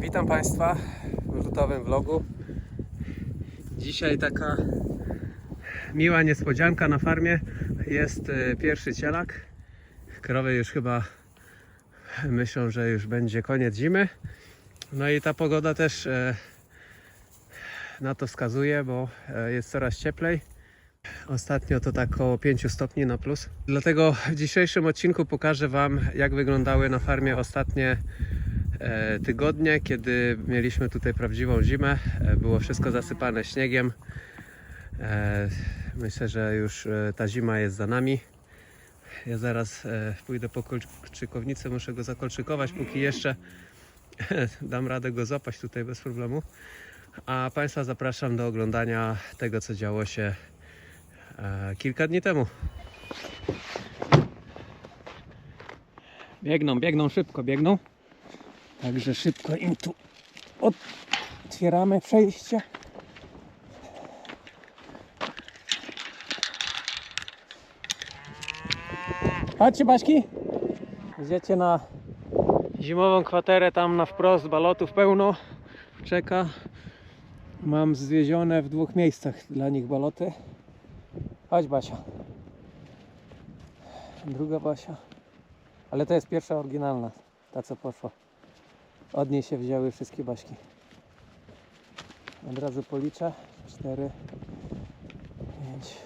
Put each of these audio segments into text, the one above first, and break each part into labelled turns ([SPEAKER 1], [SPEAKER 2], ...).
[SPEAKER 1] Witam Państwa w lutowym vlogu. Dzisiaj taka miła niespodzianka na farmie. Jest e, pierwszy cielak. Krowy już chyba myślą, że już będzie koniec zimy. No i ta pogoda też e, na to wskazuje, bo e, jest coraz cieplej. Ostatnio to tak około 5 stopni na plus. Dlatego w dzisiejszym odcinku pokażę Wam, jak wyglądały na farmie ostatnie tygodnie, kiedy mieliśmy tutaj prawdziwą zimę. E, Było wszystko zasypane śniegiem. E, Myślę, że już e, ta zima jest za nami. Ja zaraz e, pójdę po kolczykownicę, muszę go zakolczykować, póki jeszcze dam radę go złapać tutaj bez problemu. A Państwa zapraszam do oglądania tego, co działo się e, kilka dni temu. Biegną, biegną szybko, biegną. Także szybko im tu otwieramy przejście. Chodźcie Baśki. Idziecie na zimową kwaterę, tam na wprost balotów pełno. Czeka. Mam zwiezione w dwóch miejscach dla nich baloty. Chodź Basia. Druga Basia. Ale to jest pierwsza oryginalna, ta co poszła. Od niej się wzięły wszystkie baśki. Od razu policzę. 4, 5.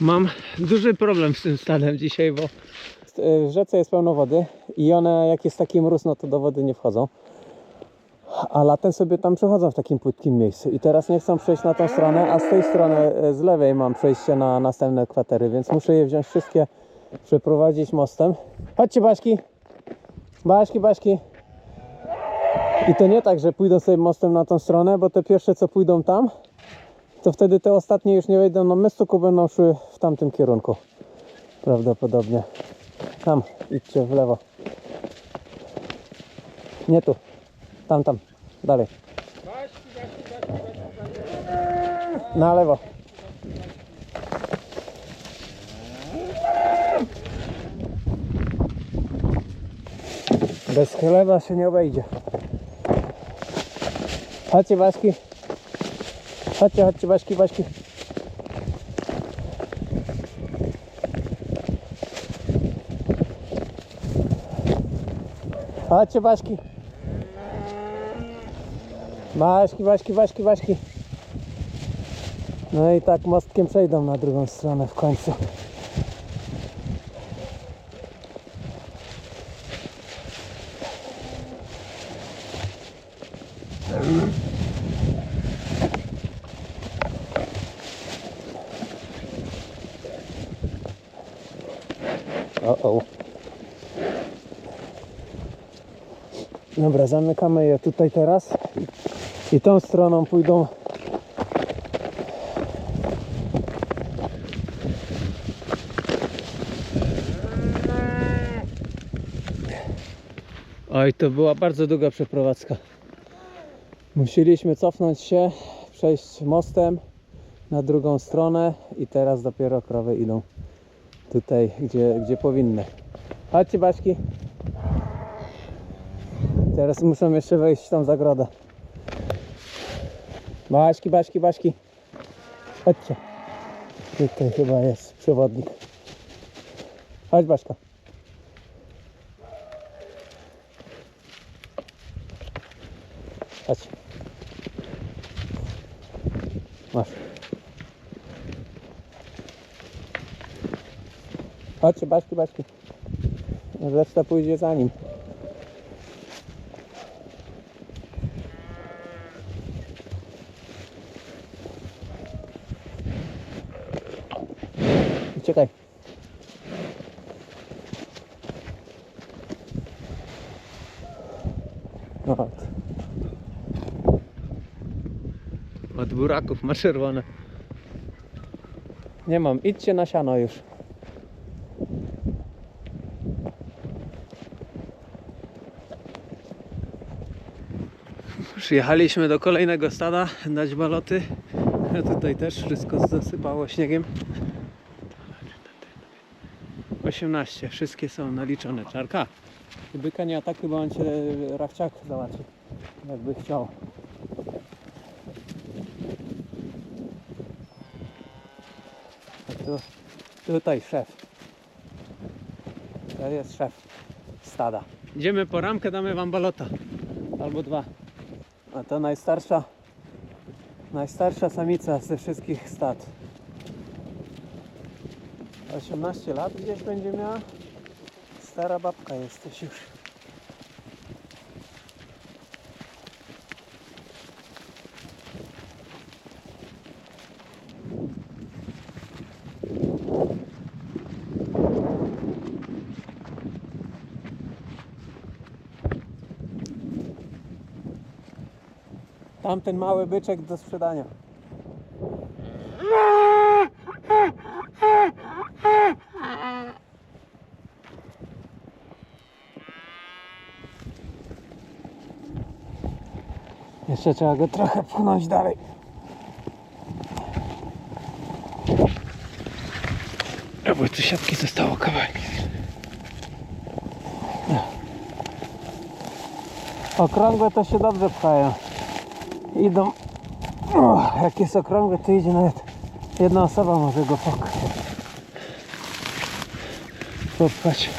[SPEAKER 1] Mam duży problem z tym stadem dzisiaj, bo w rzece jest pełno wody i one jak jest taki mróz, no to do wody nie wchodzą. A latem sobie tam przechodzą w takim płytkim miejscu. I teraz nie chcą przejść na tą stronę, a z tej strony e, z lewej mam przejście na następne kwatery, więc muszę je wziąć wszystkie, przeprowadzić mostem. Chodźcie Baśki! Baśki, Baśki! I to nie tak, że pójdą sobie mostem na tą stronę, bo te pierwsze co pójdą tam, to wtedy te ostatnie już nie wejdą na mys, tylko będą szły w tamtym kierunku. Prawdopodobnie. Tam, idźcie w lewo. Nie tu. Tam, tam. Dalej. Na lewo. Bez chleba się nie obejdzie. Chodźcie Baśki. Chodźcie, chodźcie Baśki, Baśki. Chodźcie Baśki. Baśki, Baśki, Baśki, Baśki. No i tak mostkiem przejdą na drugą stronę w końcu. O. Dobra, zamykamy je tutaj teraz. I tą stroną pójdą. Oj, to była bardzo długa przeprowadzka. Musieliśmy cofnąć się, przejść mostem na drugą stronę i teraz dopiero krowy idą tutaj, gdzie, gdzie powinny. Chodźcie Baśki. Teraz muszę jeszcze wejść w tą zagrodę. Baśki, Baśki, Baśki. Chodźcie. Tutaj chyba jest przewodnik. Chodź Baśka. Chodź. Masz. Chodźcie, Baśki, Baśki. Reszta pójdzie za nim. Uciekaj. No chodź. Od buraków ma czerwone. Nie mam, idźcie na siano już. Przyjechaliśmy do kolejnego stada dać baloty. Tutaj też wszystko zasypało śniegiem. 18, wszystkie są naliczone. Czarka. Byka nie atakuj, bo on cię rachciak załatwi. Jakby chciał. A tu, tutaj szef. To jest szef stada. Idziemy po ramkę, damy wam balota. Albo dwa. A to najstarsza najstarsza samica ze wszystkich stad. 18 lat gdzieś będzie miała. Stara babka jesteś już. Tamten mały byczek do sprzedania. Jeszcze trzeba go trochę pchnąć dalej. A bo tu siatki zostało kawałek. Okrągłe to się dobrze pchają. Idą. O, jak jest okrągłe, to idzie nawet jedna osoba może go pok- popchać.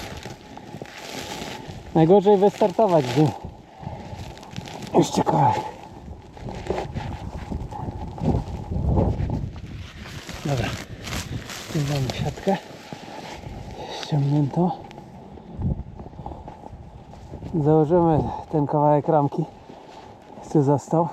[SPEAKER 1] Najgorzej wystartować nim. Jeszcze kawałek. Dobra. Tu mamy siatkę. Ściągnięto. Założymy ten kawałek ramki. Co został.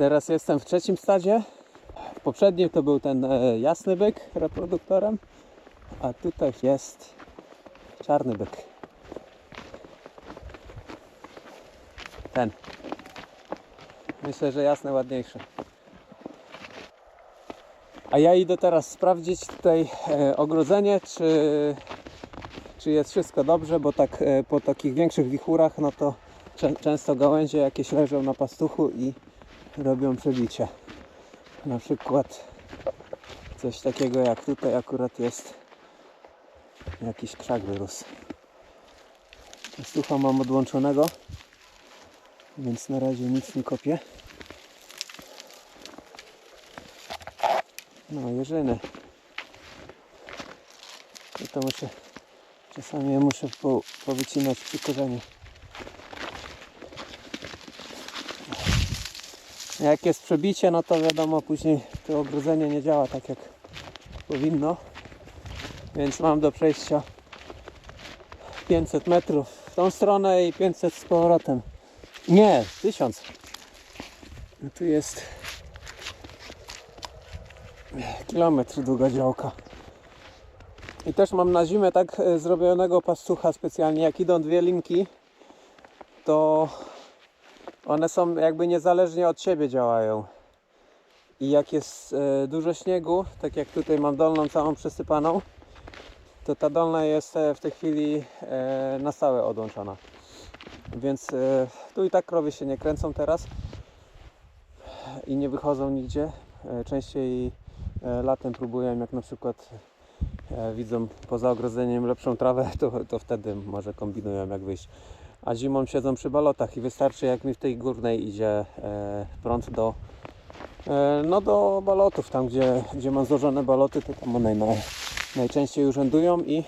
[SPEAKER 1] Teraz jestem w trzecim stadzie. W poprzednim to był ten e, jasny byk reproduktorem, a tutaj jest czarny byk. Ten. Myślę, że jasne ładniejsze. A ja idę teraz sprawdzić tutaj e, ogrodzenie, czy, czy jest wszystko dobrze, bo tak e, po takich większych wichurach, no to czę, często gałęzie jakieś leżą na pastuchu i robią przebicie. Na przykład coś takiego jak tutaj akurat jest jakiś krzak wyrósł. Pastucha mam odłączonego, więc na razie nic nie kopię. No, jeżyny. To muszę, czasami muszę po, powycinać przy korzeniu. Jak jest przebicie, no to wiadomo, później to ogrodzenie nie działa tak jak powinno. Więc mam do przejścia 500 metrów w tą stronę i 500 z powrotem. Nie, 1000. No tu jest kilometr długa działka. I też mam na zimę tak e, zrobionego pastucha specjalnie. Jak idą dwie linki, to one są jakby niezależnie od siebie działają. I jak jest e, dużo śniegu, tak jak tutaj mam dolną całą przesypaną, to ta dolna jest e, w tej chwili e, na stałe odłączona. Więc tu i tak krowy się nie kręcą teraz i nie wychodzą nigdzie. Częściej latem próbują, jak na przykład widzą poza ogrodzeniem lepszą trawę, to, to wtedy może kombinują jak wyjść. A zimą siedzą przy balotach i wystarczy jak mi w tej górnej idzie e, prąd do e, no do balotów, tam gdzie, gdzie mam złożone baloty, to tam one naj, najczęściej urzędują i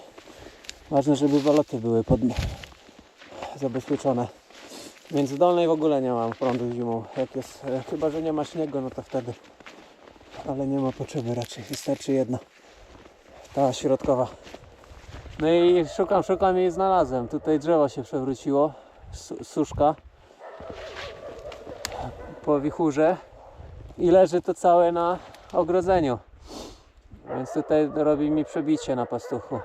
[SPEAKER 1] ważne, żeby baloty były pod, zabezpieczone. Więc w dolnej w ogóle nie mam prądu zimą. Jak jest, e, chyba, że nie ma śniegu, no to wtedy. Ale nie ma potrzeby raczej. Wystarczy jedna. Ta środkowa. No i szukam, szukam i znalazłem. Tutaj drzewo się przewróciło. Su- Suszka. Po wichurze. I leży to całe na ogrodzeniu. Więc tutaj robi mi przebicie na pastuchu.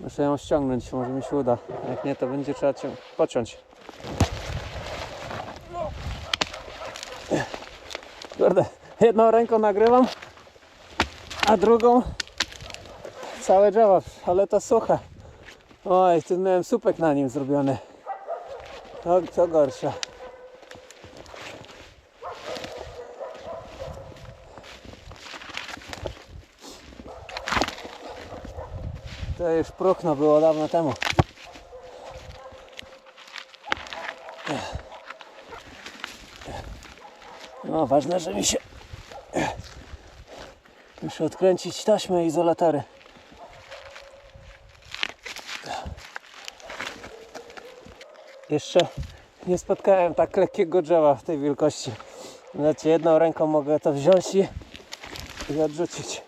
[SPEAKER 1] Muszę ją ściągnąć, może mi się uda. Jak nie, to będzie trzeba cię pociąć. Kurde, Jedną ręką nagrywam, a drugą całe drzewo, ale to suche. Oj, tu miałem supek na nim zrobiony. To, to gorsza. To już próchno było dawno temu. No, ważne, że mi się muszę odkręcić taśmę izolatory. Jeszcze nie spotkałem tak lekkiego drzewa w tej wielkości. Znaczy jedną ręką mogę to wziąć i, i odrzucić.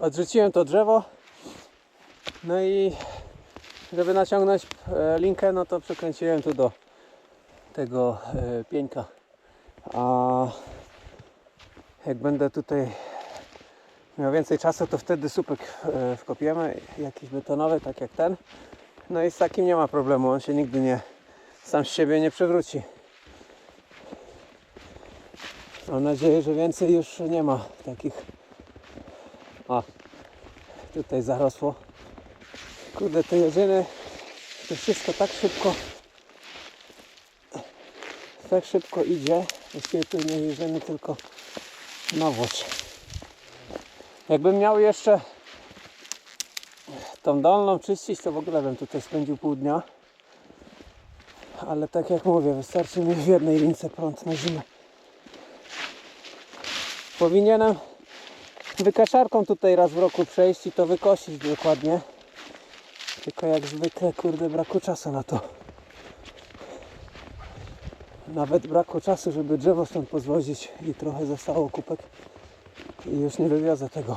[SPEAKER 1] Odrzuciłem to drzewo. No i żeby naciągnąć e, linkę, no to przykręciłem tu do tego e, pieńka. A jak będę tutaj miał więcej czasu, to wtedy słupek e, wkopiemy, jakiś betonowy, tak jak ten. No i z takim nie ma problemu, on się nigdy nie, sam z siebie nie przewróci. Mam nadzieję, że więcej już nie ma takich. O, tutaj zarosło. Kurde, te jeżyny, to wszystko tak szybko, tak szybko idzie. Właściwie tu nie jeżyny, tylko nawóz. Jakbym miał jeszcze tą dolną czyścić, to w ogóle bym tutaj spędził pół dnia. Ale tak jak mówię, wystarczy mi w jednej lince prąd na zimę. Powinienem wykaczarką tutaj raz w roku przejść i to wykosić dokładnie. Tylko jak zwykle, kurde, braku czasu na to. Nawet braku czasu, żeby drzewo stąd pozwozić i trochę zostało kupek i już nie wywiozę tego.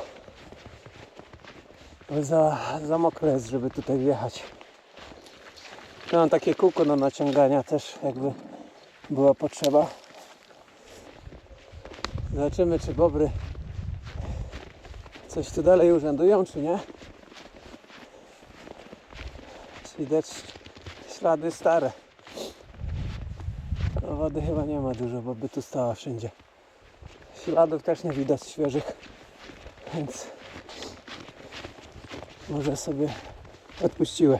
[SPEAKER 1] Bo za, za mokre jest, żeby tutaj wjechać. Tu mam takie kółko do naciągania też, jakby była potrzeba. Zobaczymy, czy bobry coś tu dalej urzędują, czy nie. Widać ślady stare. A wody chyba nie ma dużo, bo by tu stała wszędzie. Śladów też nie widać świeżych, więc może sobie odpuściły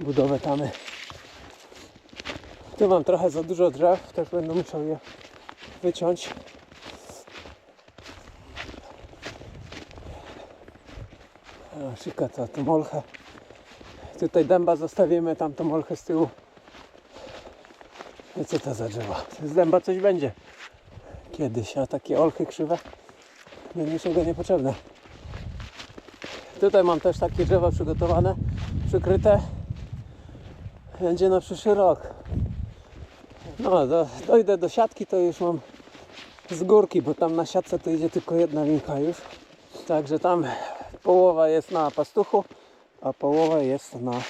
[SPEAKER 1] budowę tamy. Tu mam trochę za dużo drzew, też będę musiał je wyciąć. Szyka to, to molchę. Tutaj dęba zostawimy, tam to molchę z tyłu. I co to za drzewo? Z dęba coś będzie kiedyś, a takie olchy krzywe do niczego niepotrzebne. Tutaj mam też takie drzewa przygotowane, przykryte. Będzie na przyszły rok. No, do, dojdę do siatki, to już mam z górki, bo tam na siatce to idzie tylko jedna linka już. Także tam połowa jest na pastuchu, a połowa jest na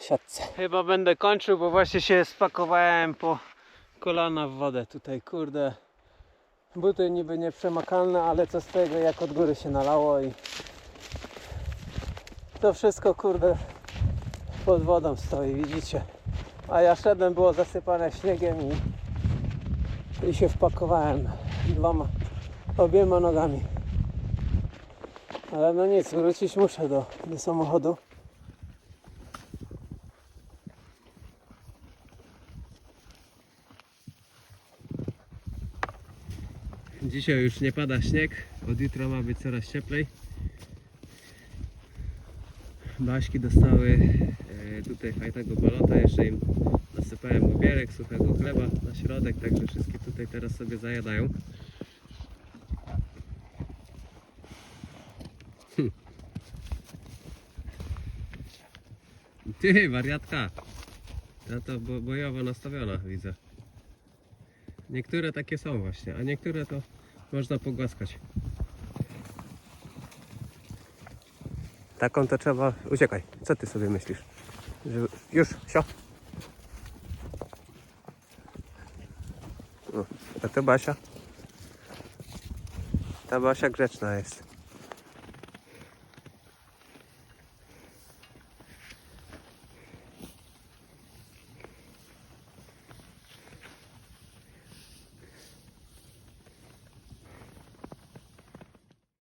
[SPEAKER 1] siatce. Chyba będę kończył, bo właśnie się spakowałem po kolana w wodę tutaj, kurde. Buty niby nieprzemakalne, ale co z tego, jak od góry się nalało i to wszystko, kurde, pod wodą stoi, widzicie. A ja szedłem, było zasypane śniegiem i, i się wpakowałem dwoma, obiema nogami. Ale no nic, wrócić muszę do, do samochodu. Dzisiaj już nie pada śnieg, od jutra ma być coraz cieplej. Baśki dostały e, tutaj fajnego balota, jeszcze im nasypałem obierek, suchego chleba na środek, także wszystkie tutaj teraz sobie zajadają. Hm. Ty, wariatka! Ta to bo, bojowo nastawiona, widzę. Niektóre takie są właśnie, a niektóre to można pogłaskać. Taką to trzeba... Uciekaj, co ty sobie myślisz? Że... Już, sio. A to Basia. Ta Basia grzeczna jest.